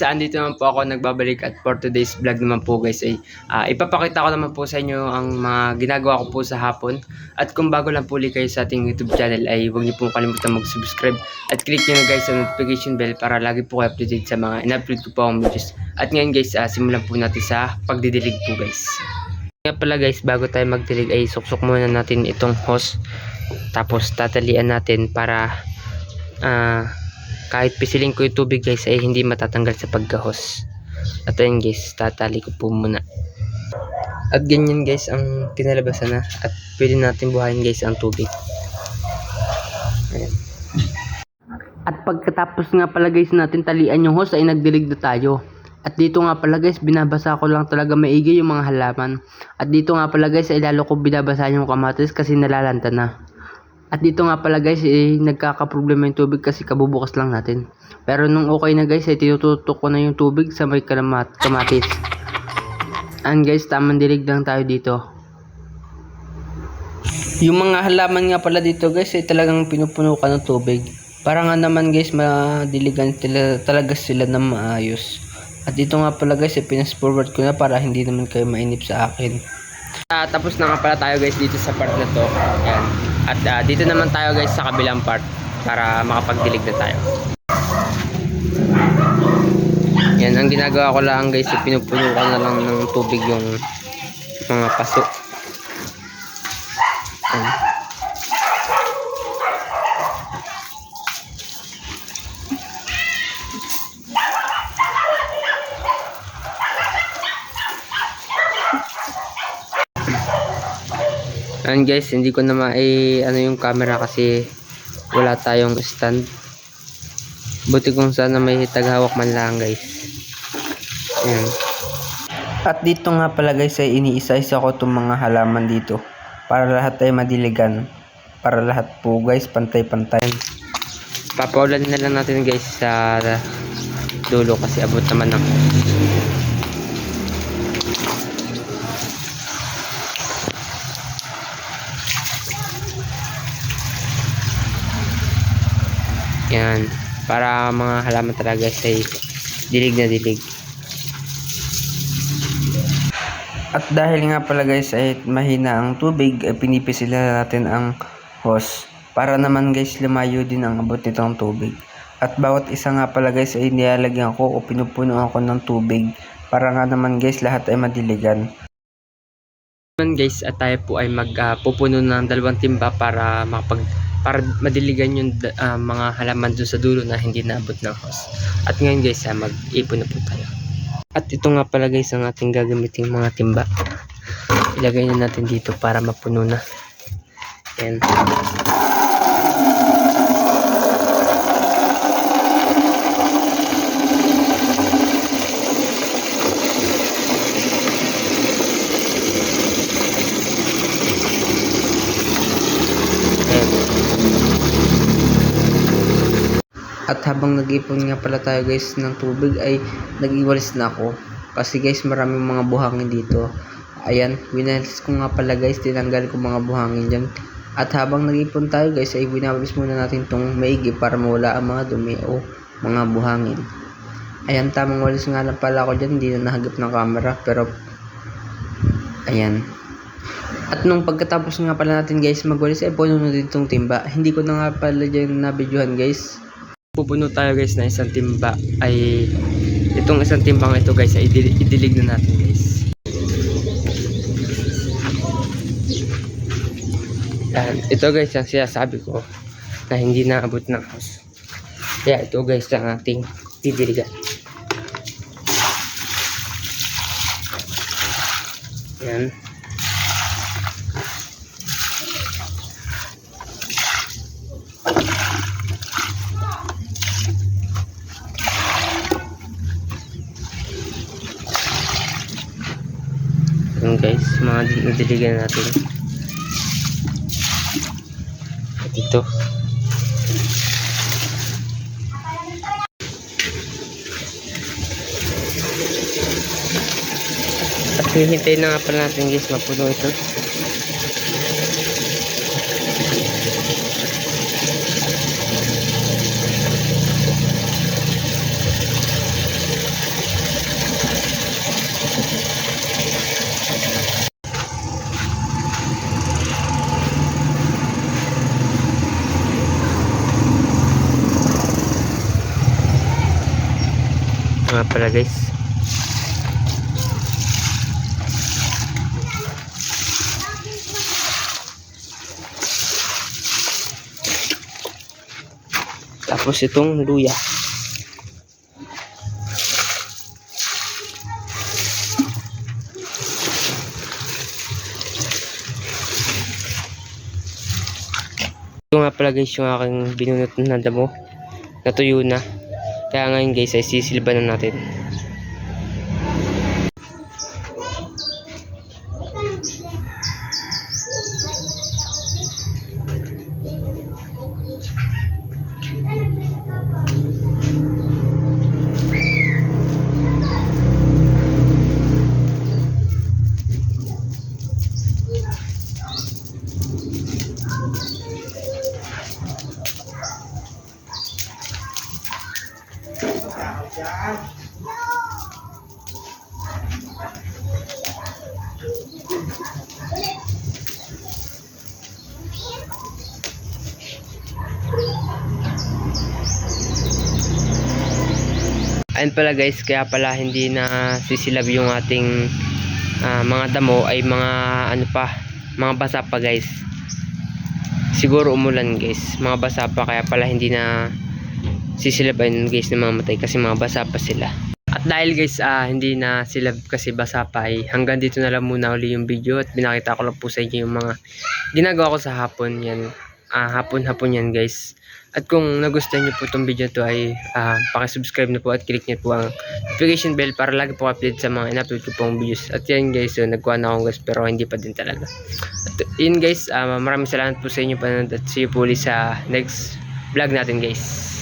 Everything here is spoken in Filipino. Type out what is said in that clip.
Saan dito naman po ako nagbabalik at for today's vlog naman po guys ay ah, ipapakita ko naman po sa inyo ang mga ginagawa ko po sa hapon at kung bago lang po ulit kayo sa ating YouTube channel ay huwag niyo pong kalimutan mag-subscribe at click niyo na guys sa notification bell para lagi po kayo updated sa mga in-upload ko po akong videos. At ngayon guys, ah, simulan po natin sa pagdidilig po guys. Kaya pala guys, bago tayo magdilig ay suksok muna natin itong hose tapos tatalian natin para ah kahit pisilin ko yung tubig guys ay hindi matatanggal sa pagkahos. At ayun guys, tatali ko po muna. At ganyan guys ang kinalabasan na at pwede natin buhayin guys ang tubig. Ayan. At pagkatapos nga pala guys natin talian yung hose ay nagdilig na tayo. At dito nga pala guys, binabasa ko lang talaga maigi yung mga halaman. At dito nga pala guys, ay lalo ko binabasa yung kamatis kasi nalalanta na. At dito nga pala guys, eh, nagkakaproblema yung tubig kasi kabubukas lang natin. Pero nung okay na guys, ay tinututok ko na yung tubig sa may kalamat, kamatis. And guys, tamang dilig lang tayo dito. Yung mga halaman nga pala dito guys, ay talagang pinupuno ka ng tubig. Para nga naman guys, madiligan tila, talaga sila na maayos. At dito nga pala guys, ay pinas forward ko na para hindi naman kayo mainip sa akin. Ah, tapos na nga pala tayo guys dito sa part na to. Ayan. At ah, dito naman tayo guys sa kabilang part para makapagdilig na tayo. Yan, ang ginagawa ko lang guys, pinupuno ko na lang ng tubig yung mga paso. Ayan. Ayan guys, hindi ko na mai ano yung camera kasi wala tayong stand. Buti kung sana may taghawak man lang guys. Ayan. At dito nga pala guys ay iniisa-isa ko itong mga halaman dito para lahat ay madiligan. Para lahat po guys pantay-pantay. Papaulan na lang natin guys sa dulo kasi abot naman ng Yan. Para mga halaman talaga ay dilig na dilig. At dahil nga pala guys ay mahina ang tubig, ay pinipisila natin ang hose. Para naman guys lumayo din ang abot nitong tubig. At bawat isa nga pala guys ay nilalagyan ko o pinupuno ako ng tubig. Para nga naman guys lahat ay madiligan. Naman guys at tayo po ay magpupuno ng dalawang timba para makapag para madiligan yung ah, mga halaman dun sa dulo na hindi naabot ng hose. At ngayon guys, ah, mag-ipon na po tayo. At ito nga pala guys ang ating gagamitin mga timba. Ilagay na natin dito para mapuno na. Yan. At habang nag-ipon nga pala tayo guys ng tubig ay nag-iwalis na ako. Kasi guys maraming mga buhangin dito. Ayan, winalis ko nga pala guys, tinanggal ko mga buhangin dyan. At habang nag-ipon tayo guys ay winawalis muna natin tong maigi para mawala ang mga dumi o mga buhangin. Ayan, tamang walis nga lang pala ako dyan, hindi na nahagip ng camera pero ayan. At nung pagkatapos nga pala natin guys magwalis ay puno na din tong timba. Hindi ko na nga pala dyan nabidyohan guys pupuno tayo guys na isang timba. Ay itong isang timbang ito guys ay idil- idilig na natin guys. Yan. ito guys ang sinasabi ko na hindi naabot ng house. Kaya ito guys ang ating didiligan yan guys, mga di- diligan natin. At ito. At hihintayin na nga pala natin guys mapuno ito. Mga pala guys. Tapos itong luya. Ito nga pala guys yung aking binunot na damo. Natuyo na. Kaya ngayon guys ay sisilban na natin. Ayun pala guys, kaya pala hindi na sisilab yung ating ah, mga damo ay mga ano pa, mga basa pa guys. Siguro umulan guys, mga basa pa kaya pala hindi na sisilab ayun guys na mamatay kasi mga basa pa sila. At dahil guys, ah, hindi na silab kasi basa pa ay hanggang dito na lang muna uli yung video at binakita ko lang po sa inyo yung mga ginagawa ko sa hapon yan. Ah, hapon-hapon yan guys. At kung nagustuhan nyo po itong video to ay ah, pakisubscribe na po at click nyo po ang notification bell para lagi po update sa mga in-upload ko pong videos. At yan guys, so nagkuha na akong guys pero hindi pa din talaga. At yun guys, ah, maraming salamat po sa inyo panonood at see you po ulit sa next vlog natin guys.